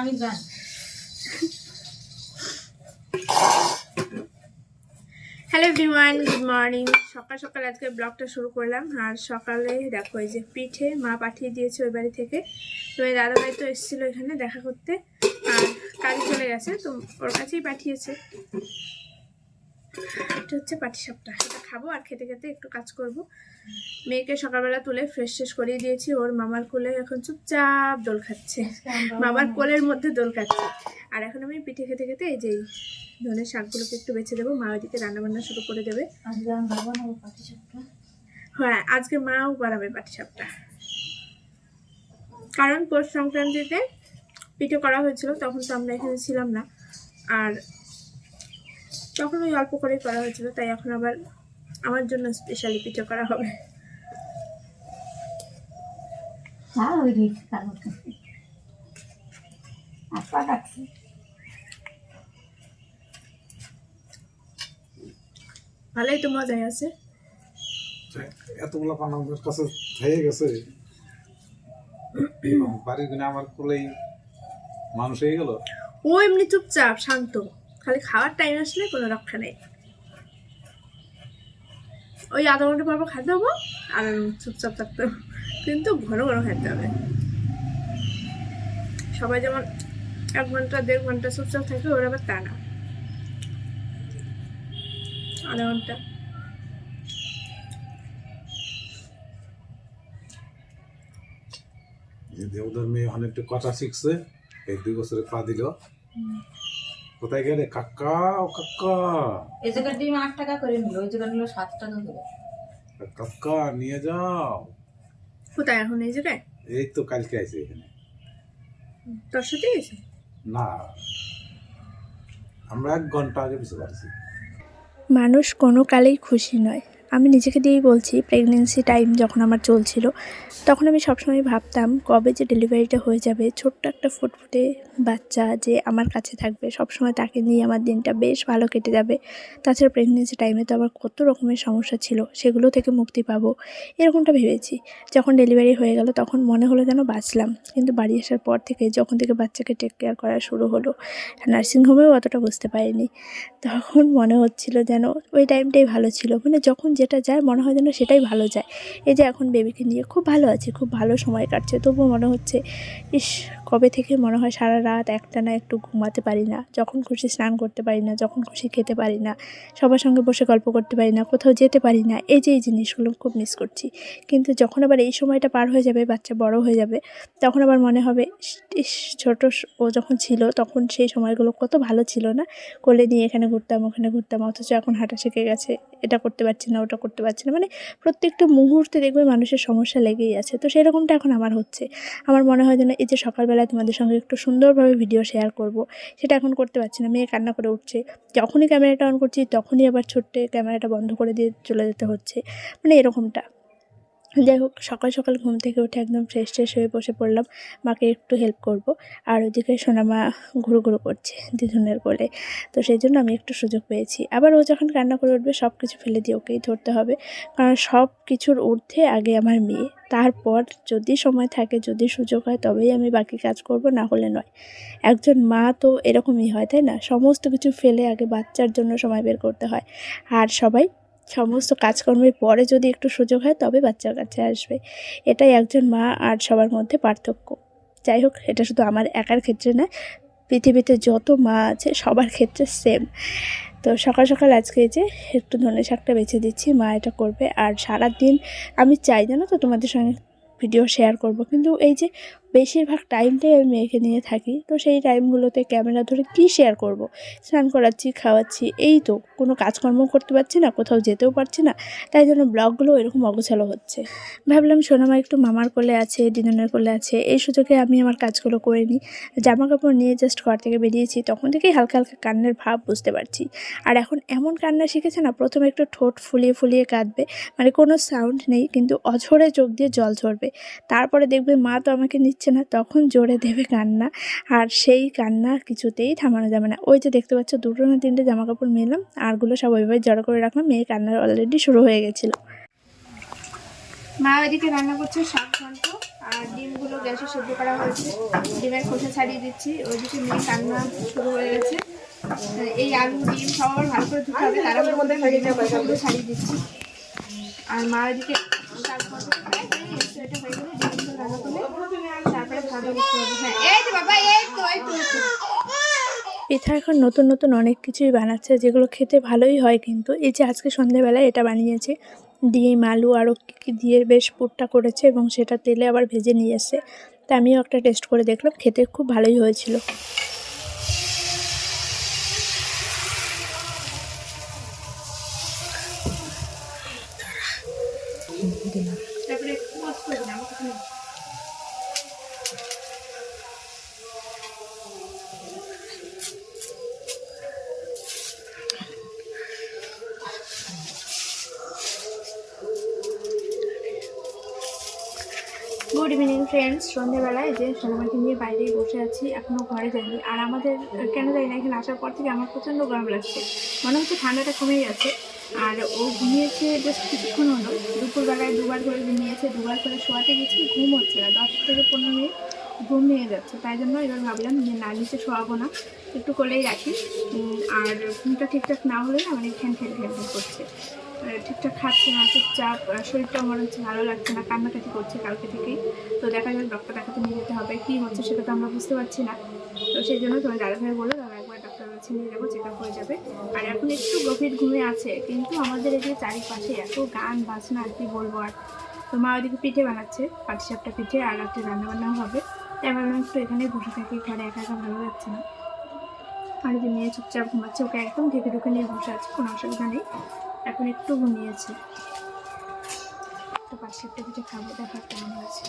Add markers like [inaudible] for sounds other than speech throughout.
আমি গান hello everyone good morning সকাল সকাল আজকে ব্লগটা শুরু করলাম। আর সকালে দেখো এই যে পিঠে মা পাঠিয়ে দিয়েছে ওই বাড়ি থেকে। তো এই দাদাভাই তো এসেছিল এখানে দেখা করতে। আর কাজে চলে গেছে, তো ওর কাছেই পাঠিয়েছে। এটা হচ্ছে পাটিসাপটা এটা খাব আর খেতে খেতে একটু কাজ করব। মেয়েকে সকালবেলা তুলে ফ্রেশ শেষ করিয়ে দিয়েছি। ওর মামার কোলে এখন চুপচাপ দোল খাচ্ছে। মামার কোলের মধ্যে দোল খাচ্ছে। আর এখন আমি পিঠে খেতে খেতে এই যে ধনের শাকগুলোকে একটু বেছে দেবো। মা ওইদিকে রান্নাবান্না শুরু করে দেবে। হ্যাঁ আজকে মাও বানাবে পাটিসাপটা কারণ পৌষ সংক্রান্তিতে পিঠে করা হয়েছিল তখন তো আমরা এখানে ছিলাম না। আর তখন ওই অল্প করেই করা হয়েছিল তাই এখন আবার আমার জন্য স্পেশালি পিঠে করা হবে। হ্যাঁ ভালোই তো মজাই আছে। এতগুলো পান কাছে হয়ে গেছে। বাড়ির কিনে আমার কোলেই মানুষ হয়ে গেল। ও এমনি চুপচাপ শান্ত। খালি খাওয়ার টাইম আসলে কোনো রক্ষা নেই। ওই আধা ঘণ্টা পর পর খাতে হব আর চুপচাপ থাকতে হবে। কিন্তু ঘন ঘন খেতে হবে। সবাই যেমন এক ঘণ্টা দেড় ঘণ্টা চুপচাপ থাকে ওরা আবার তা না। আধা ঘণ্টা। দেবদার মেয়ে অনেকটা কথা শিখছে এই দুই বছরে পা দিল। কোথায় গেলে? কাকা ও কাকা। এই জায়গার ডিম আট টাকা করে নিল ওই জায়গার নিল সাত টাকা করে কাকা নিয়ে যাও। কোথায় এখন এই জায়গায় এই তো কালকে আছে এখানে। তোর সাথে এসে না। আমরা এক ঘণ্টা আগে বুঝতে পারছি। মানুষ কোনো কালেই খুশি নয়। আমি নিজেকে দিয়েই বলছি প্রেগনেন্সি টাইম যখন আমার চলছিল, তখন আমি সবসময় ভাবতাম কবে যে ডেলিভারিটা হয়ে যাবে। ছোট্ট একটা ফুটফুটে বাচ্চা যে আমার কাছে থাকবে, সবসময় তাকে নিয়ে আমার দিনটা বেশ ভালো কেটে যাবে। তাছাড়া প্রেগনেন্সি টাইমে তো আবার কত রকমের সমস্যা ছিল, সেগুলো থেকে মুক্তি পাবো, এরকমটা ভেবেছি। যখন ডেলিভারি হয়ে গেল, তখন মনে হলো যেন বাঁচলাম। কিন্তু বাড়ি আসার পর থেকে যখন থেকে বাচ্চাকে টেক কেয়ার করা শুরু হলো নার্সিংহোমেও অতটা বুঝতে পারিনি। তখন মনে হচ্ছিল যেন ওই টাইমটাই ভালো ছিল। মানে যখন যেটা যায় মনে হয় যেন সেটাই ভালো যায়। এই যে এখন বেবিকে নিয়ে খুব ভালো আছে, খুব ভালো সময় কাটছে, তবুও মনে হচ্ছে, ইস কবে থেকে মনে হয় সারা রাত একটা না একটু ঘুমাতে পারি না, যখন খুশি স্নান করতে পারি না, যখন খুশি খেতে পারি না, সবার সঙ্গে বসে গল্প করতে পারি না, কোথাও যেতে পারি না, এই যে এই জিনিসগুলো খুব মিস করছি। কিন্তু যখন আবার এই সময়টা পার হয়ে যাবে, বাচ্চা বড় হয়ে যাবে, তখন আবার মনে হবে ছোট ও যখন ছিল, তখন সেই সময়গুলো কত ভালো ছিল না? কোলে নিয়ে এখানে ঘুরতাম, ওখানে ঘুরতাম, অথচ এখন হাঁটা শিখে গেছে, এটা করতে পারছি না, ওটা করতে পারছি না মানে প্রত্যেকটা মুহূর্তে দেখবে মানুষের সমস্যা লেগেই আছে। তো সেরকমটা এখন আমার হচ্ছে। আমার মনে হয় যেন এই যে সকালবেলায় তোমাদের সঙ্গে একটু সুন্দরভাবে ভিডিও শেয়ার করব। সেটা এখন করতে পারছি না, মেয়ে কান্না করে উঠছে। যখনই ক্যামেরাটা অন করছি, তখনই আবার ছোট্টে ক্যামেরাটা বন্ধ করে দিয়ে চলে যেতে হচ্ছে। মানে এরকমটা। যাই হোক, সকাল সকাল ঘুম থেকে উঠে একদম ফ্রেশ ট্রেশ হয়ে বসে পড়লাম। মাকে একটু হেল্প করব। আর ওদিকে সোনামা ঘুরু ঘুরু করছে দিদুনের কোলে। তো সেই জন্য আমি একটু সুযোগ পেয়েছি। আবার ও যখন কান্না করে উঠবে সব কিছু ফেলে দিয়ে ওকেই ধরতে হবে। কারণ সব কিছুর ঊর্ধ্বে আগে আমার মেয়ে। তারপর যদি সময় থাকে, যদি সুযোগ হয়, তবেই আমি বাকি কাজ করব, না হলে নয়। একজন মা তো এরকমই হয়, তাই না? সমস্ত কিছু ফেলে আগে বাচ্চার জন্য সময় বের করতে হয়। আর সবাই সমস্ত কাজকর্মের পরে যদি একটু সুযোগ হয়, তবে বাচ্চার কাছে আসবে। এটাই একজন মা আর সবার মধ্যে পার্থক্য। যাই হোক, এটা শুধু আমার একার ক্ষেত্রে না, পৃথিবীতে যত মা আছে, সবার ক্ষেত্রে সেম তো সকাল সকাল আজকে যে একটু ধনে শাকটা বেছে দিচ্ছি, মা এটা করবে। আর সারা দিন আমি চাই, জানো তো, তোমাদের সঙ্গে ভিডিও শেয়ার করব। কিন্তু এই যে বেশিরভাগ টাইমটাই আমি মেয়েকে নিয়ে থাকি। তো সেই টাইমগুলোতে ক্যামেরা ধরে কী শেয়ার করব? স্নান করাচ্ছি, খাওয়াচ্ছি, এই তো। কোনো কাজকর্ম করতে পারছি না, কোথাও যেতেও পারছি না। তাই জন্য ব্লগগুলো এরকম অগোছালো হচ্ছে। ভাবলাম সোনামা একটু মামার কোলে আছে, দিদনের কোলে আছে, এই সুযোগে আমি আমার কাজগুলো করে নিই। জামা কাপড় নিয়ে জাস্ট ঘর থেকে বেরিয়েছি, তখন থেকেই হালকা হালকা কান্নের ভাব বুঝতে পারছি। আর এখন এমন কান্না শিখেছে না, প্রথমে একটু ঠোঁট ফুলিয়ে ফুলিয়ে কাঁদবে মানে কোনো সাউন্ড নেই, কিন্তু অঝরে চোখ দিয়ে জল ঝরবে। তারপরে দেখবে মা তো আমাকে নিচ্ছে না, তখন জোরে দেবে কান্না। আর সেই কান্না কিছুতেই থামানো যাবে না। ওই যে দেখতে পাচ্ছ, দুটো না তিনটে জামা কাপড় মেলাম, আরগুলো সব ওইভাবে জড়ো করে রাখলাম মেয়ের কান্নার অলরেডি শুরু হয়ে গেছিল। মা ওইদিকে রান্না করছে শাক ঘন্ট আর ডিমগুলো গ্যাসে সেদ্ধ করা হয়েছে। ডিমের খোসা ছাড়িয়ে দিচ্ছি, ওইদিকে মেয়ে কান্না শুরু হয়ে গেছে। এই আলু, ডিম সব আবার ভালো করে ধুতে হবে, তার মধ্যে ছাড়িয়ে দিচ্ছি। আর মা ওইদিকে শাক ভাজা করে, এই তো এটা হয়ে গেলে ডিমগুলো রান্না করলে তারপরে ভাজা করতে হবে হ্যাঁ এই তো বাবা এই তো এই তো এই তো। পিঠা এখন নতুন নতুন অনেক কিছুই বানাচ্ছে, যেগুলো খেতে ভালোই হয় কিন্তু। এই যে আজকে সন্ধেবেলায় এটা বানিয়েছে। ডিম, আলু, আরও কী কী দিয়ে বেশ পুরটা করেছে এবং সেটা তেলে আবার ভেজে নিয়ে এসছে। তা আমিও একটা টেস্ট করে দেখলাম, খেতে খুব ভালোই হয়েছিল। গুড ইভিনিং ফ্রেন্ডস সন্ধ্যেবেলায় যে সোনামাকে নিয়ে বাইরেই বসে আছি এখনও ঘরে যাইনি। আর আমাদের কেন যাই না এখানে আসার পর থেকে আমার প্রচণ্ড গরম লাগছে। মনে হচ্ছে ঠান্ডাটা কমে গেছে আর ও ঘুমিয়েছে জাস্ট কিছুক্ষণ হলো। দুপুরবেলায় দুবার করে ঘুমিয়েছে, দুবার করে শোয়াতে গেছি, ঘুম হচ্ছে না। দশ থেকে পনেরো মিনিট ঘুম নিয়ে যাচ্ছে। তাই জন্য এবার ভাবলাম যে, না, নিচে শোয়াবো না। একটু কোলেই রাখি। আর ঘুমটা ঠিকঠাক না হলে না মানে খ্যান খ্যান করছে। ঠিকঠাক খাচ্ছে না চুপচাপ শরীরটা মনে হচ্ছে ভালো লাগছে না, কান্নাকাটি করছে কালকে থেকেই। তো দেখা যাক ডক্টর দেখাতে নিয়ে যেতে হবে, কী হচ্ছে সেটা তো আমরা বুঝতে পারছি না। তো সেই জন্য তোমার দাদা ভাই বলল, দাদা, একবার ডক্টর কাছে নিয়ে যাব চেক আপ হয়ে যাবে। আর এখন একটু গভীর ঘুমে আছে, কিন্তু আমাদের এই যে চারিপাশে এত গান, বাজনা, আর কি বলব আর। তো মা ওইদিকে পিঠে বানাচ্ছে পাটিসাপটা পিঠে, আর রাত্রে রান্নাবান্নাও হবে। এবার ভাবলাম একটু এখানে বসে থাকি, ঘরে একা একা ভালো লাগছে না। আর যে মেয়ে চুপচাপ ঘুমাচ্ছে, ওকে একদম ঢেকে ঢুকে নিয়ে বসে আছে, কোনো অসুবিধা নেই। এখন একটু ঘুমিয়েছে। তো পাশে একটা পিঠে খাব দেখার কেমন হয়েছে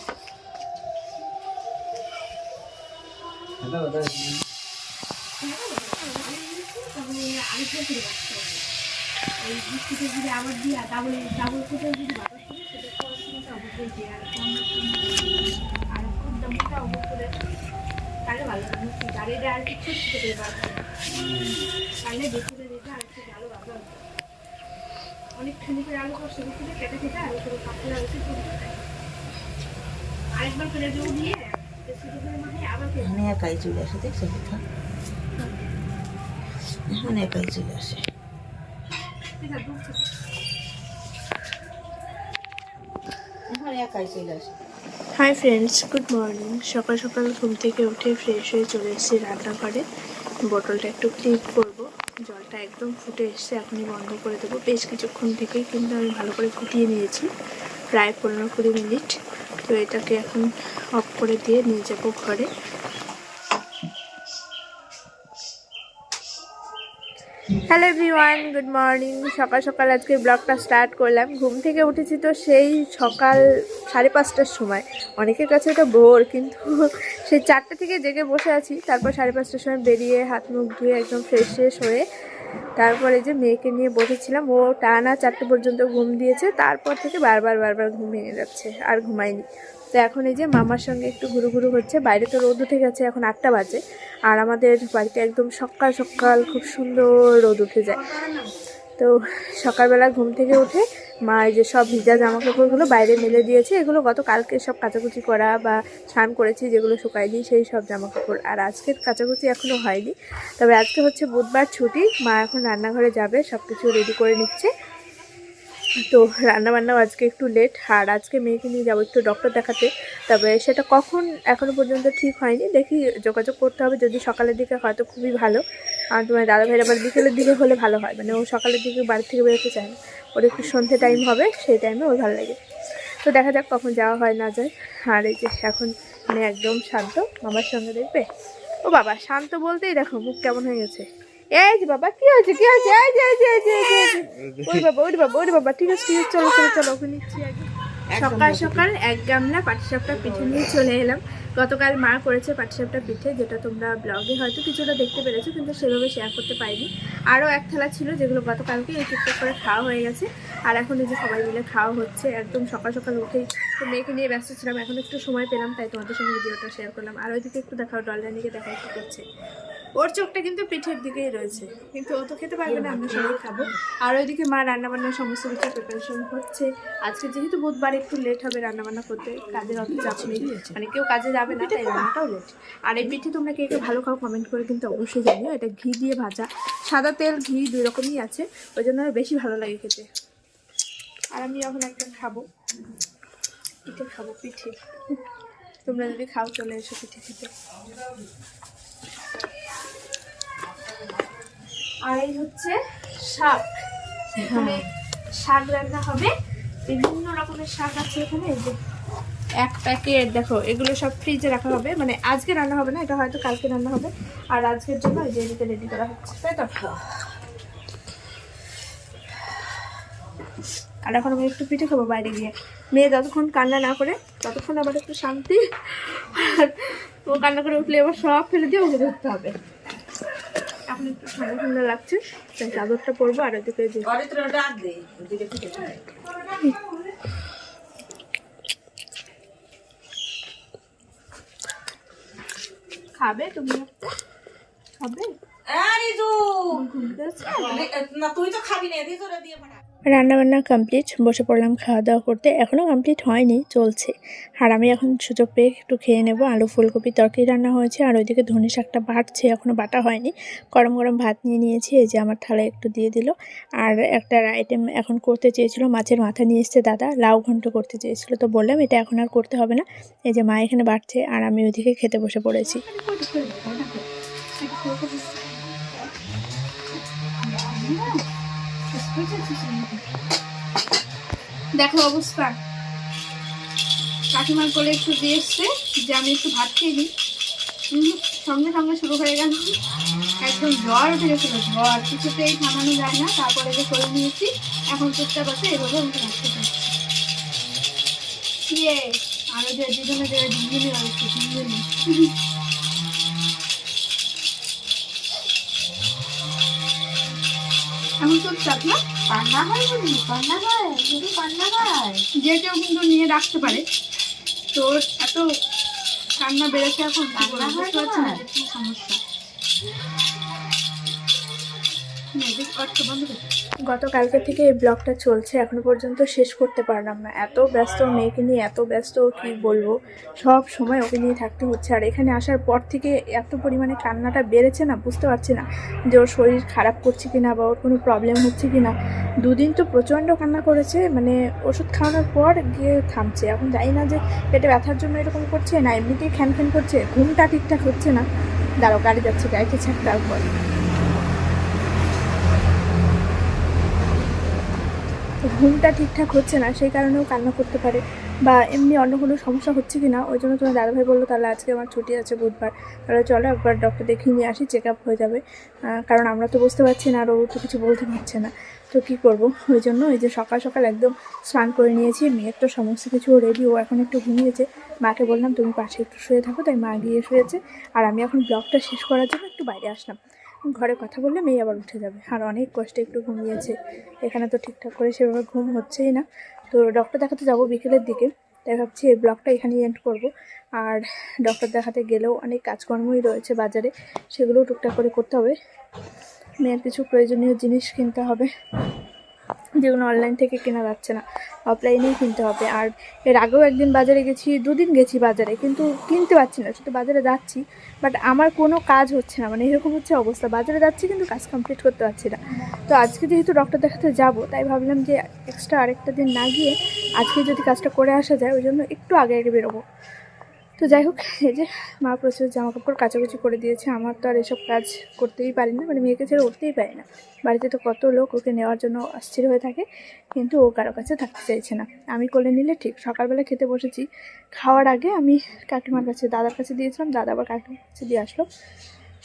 যদি আবার দিয়া ডাবল যদি বাতাস করে সেটা পড়াশোনাটা অবশ্যই দিয়ে আর আর খুব দামটা অবশ্যই তাহলে ভালো। গাড়িটা আর কিছু খেতে পারবে তাহলে দেখে আর একটু ভালো ভালো হবে অনেক খানি করে আলু করছে বুঝলি কেটে কেটে আলু করে পাতলা হয়েছে আরেকবার করে দেবো দিয়ে এখানে একাই চলে আসে দেখছ কোথা? এখানে একাই চলে আসে। হাই ফ্রেন্ডস গুড মর্নিং সকাল সকাল ঘুম থেকে উঠে ফ্রেশ হয়ে চলে এসেছি রান্নাঘরে। বোতলটা একটু ক্লিন করব। একদম ফুটে এসছে, এখনই বন্ধ করে দেবো। বেশ কিছুক্ষণ থেকেই কিন্তু আমি ভালো করে ফুটিয়ে নিয়েছি, প্রায় পনেরো কুড়ি মিনিট। তো এটাকে এখন অফ করে দিয়ে নিয়ে যাব ঘরে। হ্যালো এভরিওয়ান গুড মর্নিং সকাল সকাল আজকে ব্লগটা স্টার্ট করলাম। ঘুম থেকে উঠেছি তো সেই সকাল সাড়ে পাঁচটার সময়। অনেকের কাছে এটা ভোর কিন্তু সেই চারটে থেকে জেগে বসে আছি। তারপর সাড়ে পাঁচটার সময় বেরিয়ে হাত মুখ ধুয়ে একদম ফ্রেশ ফ্রেশ হয়ে তারপরে যে মেয়েকে নিয়ে বসেছিলাম, ও টানা চারটে পর্যন্ত ঘুম দিয়েছে, তারপর থেকে বারবার বারবার ঘুম ভেঙে যাচ্ছে, আর ঘুমায়নি। তো এখন এই যে মামার সঙ্গে একটু ঘুরু ঘুরু হচ্ছে, বাইরে তো রোদ উঠে গেছে, এখন আটটা বাজে, আর আমাদের বাড়িতে একদম সকাল সকাল খুব সুন্দর রোদ উঠে যায়। তো সকালবেলা ঘুম থেকে উঠে মা, এই যে সব ভিজা জামা কাপড়গুলো বাইরে মেলে দিয়েছে, এগুলো গত কালকে সব কাচাকুচি করা বা স্নান করেছি, যেগুলো শুকায়নি সেই সব জামা কাপড় আর আজকের কাচাকুচি এখনও হয়নি। তবে আজকে হচ্ছে বুধবার ছুটি, মা এখন রান্নাঘরে যাবে সব কিছু রেডি করে নিচ্ছে। তো রান্নাবান্নাও আজকে একটু লেট আর আজকে মেয়েকে নিয়ে যাব একটু ডক্টর দেখাতে। তবে সেটা কখন এখনও পর্যন্ত ঠিক হয়নি। দেখি যোগাযোগ করতে হবে, যদি সকালের দিকে হয়তো খুবই ভালো। আর তোমার দাদা ভাইয়ের আবার বিকেলের দিকে হলে ভালো হয়। মানে ও সকালের দিকে বাড়ি থেকে বেরোতে চায় না। ওর একটু সন্ধ্যে টাইম হবে, সেই টাইমে ওর ভালো লাগে। তো দেখা যাক কখন যাওয়া হয়, না যায়। আর এই যে এখন মানে একদম শান্ত, মামার সঙ্গে দেখবে? ও বাবা, শান্ত বলতেই দেখো মুখ কেমন হয়ে গেছে। এই যে বাবা, কি হয়েছে কি হয়েছে। ওই বাবা ওই বাবা ওই বাবা, ঠিক আছে ঠিক আছে, চলো চলো চলো, ওকে নিচ্ছি আগে। সকাল সকাল এক গামলা পাটিসাপটা পিঠে নিয়ে চলে এলাম। গতকাল মা করেছে পাটিসাপটা পিঠে যেটা তোমরা ব্লগে হয়তো কিছুটা দেখতে পেরেছ কিন্তু সেভাবে শেয়ার করতে পারিনি। আরও এক থালা ছিল যেগুলো গতকালকে এই টুকটাক করে খাওয়া হয়ে গেছে। আর এখন এই যে সবাই মিলে খাওয়া হচ্ছে একদম সকাল সকাল উঠেই তো মেয়েকে নিয়ে ব্যস্ত ছিলাম এখন একটু সময় পেলাম তাই তোমাদের সঙ্গে ভিডিওটা শেয়ার করলাম। আর ওইদিকে একটু দেখাও ডলরানিকে দেখা একটু করছে। ওর চোখটা কিন্তু পিঠের দিকেই রয়েছে। কিন্তু ও তো খেতে পারবে না, আমরা সবাই খাব। আর ওইদিকে মা রান্নাবান্নার সমস্ত কিছু প্রিপারেশন হচ্ছে আজকে যেহেতু বুধবার একটু লেট হবে রান্নাবান্না করতে কাজের অত চাপ নেই। মানে কেউ কাজে যাবে না, তাই রান্নাটাও লেট আর এই পিঠে তোমরা কে কে ভালো খাও কমেন্ট করে কিন্তু অবশ্যই জানিও। এটা ঘি দিয়ে ভাজা। সাদা তেল, ঘি দুই রকমই আছে। ওই জন্য বেশি ভালো লাগে খেতে। আর আমি এখন একটা খাব। পিঠে খাব, পিঠে। তোমরা যদি খাও, চলে এসো পিঠে খেতে। আর এই হচ্ছে শাক। এখানে শাক রান্না হবে। বিভিন্ন রকমের শাক আছে এখানে এই যে এক প্যাকেট দেখো এগুলো সব ফ্রিজে রাখা হবে। মানে আজকে রান্না হবে না এটা হয়তো কালকে রান্না হবে। আর আজকের জন্য এই যে এদিকে রেডি করা হচ্ছে তাই তো? আর এখন আমি একটু পিঠে খাব বাইরে গিয়ে। মেয়ে যতক্ষণ কান্না না করে ততক্ষণ আবার একটু শান্তি। আর ও কান্না করে উঠলে আবার সব ফেলে দিয়ে ওকে ধরতে হবে। এখন একটু ঠান্ডা ঠান্ডা লাগছে তাই চাদরটা পরবো আর ওদিকে। খাবে তুমি? খাবে? আরে জু না তুই তো খাবি না দিয়ে রান্নাবান্না কমপ্লিট বসে পড়লাম খাওয়া দাওয়া করতে। এখনও কমপ্লিট হয়নি, চলছে। আর আমি এখন সুযোগ পেয়ে একটু খেয়ে নেব। আলু ফুলকপি তরকারি রান্না হয়েছে, আর ওইদিকে ধনে শাকটা বাটছে এখনও বাটা হয়নি। গরম গরম ভাত নিয়ে নিয়েছি, এই যে আমার থালায় একটু দিয়ে দিল। আর একটা আইটেম এখন করতে চেয়েছিল, মাছের মাথা নিয়ে এসছে দাদা, লাউ ঘন্ট করতে চেয়েছিল। তো বললাম, এটা এখন আর করতে হবে না। এই যে মা এখানে বাটছে আর আমি ওইদিকে খেতে বসে পড়েছি। দেখো অবস্থা। কাকিমার কোলে একটু দিয়ে এসছে যে আমি একটু ভাত খেয়ে উম, সঙ্গে সঙ্গে শুরু হয়ে গেল। একদম জ্বর উঠে গেছিল। জ্বর কিছুতেই থামানো যায় না তারপরে যে করে নিয়েছি এখন চেষ্টা করছে এভাবে আমি ভাত খেতে ইয়ে আরও যে দুজনে যে দুজনে রয়েছে দুজনে এখন চুপচাপ না? কান্না হয় বলি কান্না হয়? শুধু পান্না হয় যে কেউ কিন্তু নিয়ে রাখতে পারে। তোর এত কান্না বেড়েছে এখন হয় সমস্যা। গতকালকে থেকে এই ব্লগটা চলছে, এখনও পর্যন্ত শেষ করতে পারলাম না। এত ব্যস্ত মেয়েকে নিয়ে, এত ব্যস্ত কি বলব? সব সময় ওকে নিয়ে থাকতে হচ্ছে। আর এখানে আসার পর থেকে এত পরিমাণে কান্নাটা বেড়েছে না, বুঝতে পারছি না যে ওর শরীর খারাপ করছে কিনা বা ওর কোনো প্রবলেম হচ্ছে কিনা। দুদিন তো প্রচণ্ড কান্না করেছে মানে ওষুধ খাওয়ানোর পর গিয়ে থামছে। এখন জানি না যে পেটে ব্যথার জন্য এরকম করছে না, এমনিতেই খ্যান খ্যান করছে, ঘুমটা ঠিকঠাক হচ্ছে না। দাঁড়ো গাড়ি যাচ্ছে, গাড়িতে ছাড়, তারপর। ঘুমটা ঠিকঠাক হচ্ছে না, সেই কারণেও কান্না করতে পারে। বা এমনি অন্য কোনো সমস্যা হচ্ছে কি না ওই জন্য তোমার দাদাভাই বলল, তাহলে আজকে আমার ছুটি আছে বুধবার। তাহলে চলো একবার ডক্টর দেখিয়ে নিয়ে আসি চেক আপ হয়ে যাবে। কারণ আমরা তো বুঝতে পারছি না, আর ও তো কিছু বলতে পারছে না। তো কী করব? ওই জন্য ওই যে সকাল সকাল একদম স্নান করে নিয়েছি, মেয়ের তো সমস্ত কিছু রেডি ও এখন একটু ঘুমিয়েছে। মাকে বললাম, তুমি পাশে একটু শুয়ে থাকো। তাই মা গিয়ে শুয়েছে। আর আমি এখন ব্লগটা শেষ করার জন্য একটু বাইরে আসলাম। ঘরে কথা বললে মেয়ে আবার উঠে যাবে। আর অনেক কষ্টে একটু ঘুমিয়েছে। এখানে তো ঠিকঠাক করে সেভাবে ঘুম হচ্ছেই না। তো ডক্টর দেখাতে যাব বিকেলের দিকে। তাই ভাবছি এই ব্লগটা এখানেই এন্ড করব। আর ডক্টর দেখাতে গেলেও অনেক কাজকর্মই রয়েছে বাজারে। সেগুলোও টুকটাক করে করতে হবে। মেয়ের কিছু প্রয়োজনীয় জিনিস কিনতে হবে। যেগুলো অনলাইন থেকে কেনা যাচ্ছে না। অফলাইনেই কিনতে হবে। আর এর আগেও একদিন বাজারে গেছি, দুদিন গেছি বাজারে, কিন্তু কিনতে পারছি না। শুধু বাজারে যাচ্ছি বাট আমার কোনো কাজ হচ্ছে না। মানে এরকম হচ্ছে অবস্থা। বাজারে যাচ্ছি, কিন্তু কাজ কমপ্লিট করতে পারছি না। তো আজকে যেহেতু ডক্টর দেখাতে যাব, তাই ভাবলাম যে এক্সট্রা আরেকটা দিন না গিয়ে আজকে যদি কাজটা করে আসা যায়, ওই জন্য একটু আগে আগে বেরোবো। তো যাই হোক, এই যে মা প্রচুর জামা কাপড় কাচাকুচি করে দিয়েছে, আমার তো আর এসব কাজ করতেই পারি না মানে মেয়েকে ছেড়ে উঠতেই পারি না। বাড়িতে তো কত লোক ওকে নেওয়ার জন্য অস্থির হয়ে থাকে, কিন্তু ও কারও কাছে থাকতে চাইছে না। আমি কোলে নিলে ঠিক, সকালবেলা খেতে বসেছি, খাওয়ার আগে আমি কাকিমার কাছে, দাদার কাছে দিয়েছিলাম, দাদা আবার কাকিমার কাছে দিয়ে আসলো।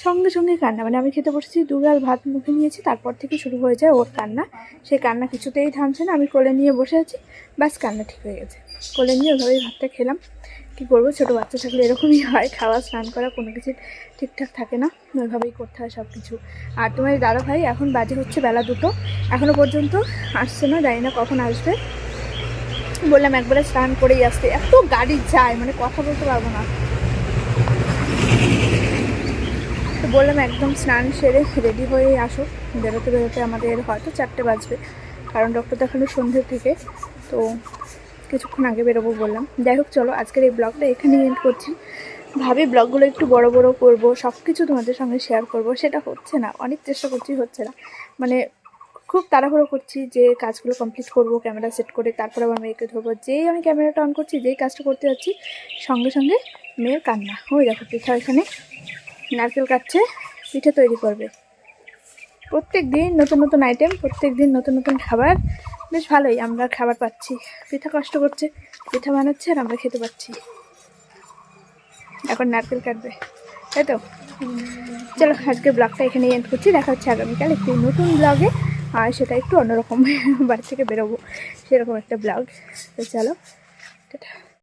সঙ্গে সঙ্গে কান্না মানে আমি খেতে বসেছি দুগাল ভাত মুখে নিয়েছি, তারপর থেকে শুরু হয়ে যায় ওর কান্না। সেই কান্না কিছুতেই থামছে না, আমি কোলে নিয়ে বসে আছি, ব্যাস কান্না ঠিক হয়ে গেছে। কোলে নিয়ে ওইভাবেই ভাতটা খেলাম। কী করব? ছোটো বাচ্চা থাকলে এরকমই হয়। খাওয়া, স্নান করা, কোনো কিছু ঠিকঠাক থাকে না। ওইভাবেই করতে হয় সব কিছু আর তোমার দাদা ভাই এখন বাজে হচ্ছে বেলা দুটো। এখনও পর্যন্ত আসছে না, জানি না কখন আসবে। বললাম একবারে স্নান করেই আসতে। এত গাড়ি যায় মানে কথা বলতে পারব না। তো বললাম একদম স্নান সেরে রেডি হয়ে আসো। বেরোতে বেরোতে আমাদের হয়তো চারটে বাজবে। কারণ ডক্টর দেখানো সন্ধ্যের থেকে। তো কিছুক্ষণ আগে বেরোবো বললাম। যাই হোক, চলো আজকের এই ব্লগটা এখানেই এন্ড করছি। ভাবি, ব্লগগুলো একটু বড় বড় করব সব কিছু তোমাদের সঙ্গে শেয়ার করব, সেটা হচ্ছে না, অনেক চেষ্টা করছি, হচ্ছে না। মানে খুব তাড়াহুড়ো করছি যে কাজগুলো কমপ্লিট করব ক্যামেরা সেট করে তারপর আবার মেয়েকে ধরবো। যেই আমি ক্যামেরাটা অন করছি, যেই কাজটা করতে যাচ্ছি, সঙ্গে সঙ্গে মেয়ের কান্না। ওই দেখো, পিঠা এখানে নারকেল কাটছে, পিঠে তৈরি করবে। প্রত্যেক দিন নতুন নতুন আইটেম প্রত্যেক দিন নতুন নতুন খাবার বেশ ভালোই, আমরা খাবার পাচ্ছি। পিঠা কষ্ট করছে, পিঠা বানাচ্ছে আর আমরা খেতে পাচ্ছি। এখন নারকেল কাটবে। তাই তো? চলো আজকে ব্লগটা এখানে এন্ড করছি। দেখা হচ্ছে আগামীকাল একটি নতুন ব্লগে আর সেটা একটু অন্যরকম [laughs] বাড়ি থেকে বেরোবো। সেরকম একটা ব্লগ তো চলো, টাটা।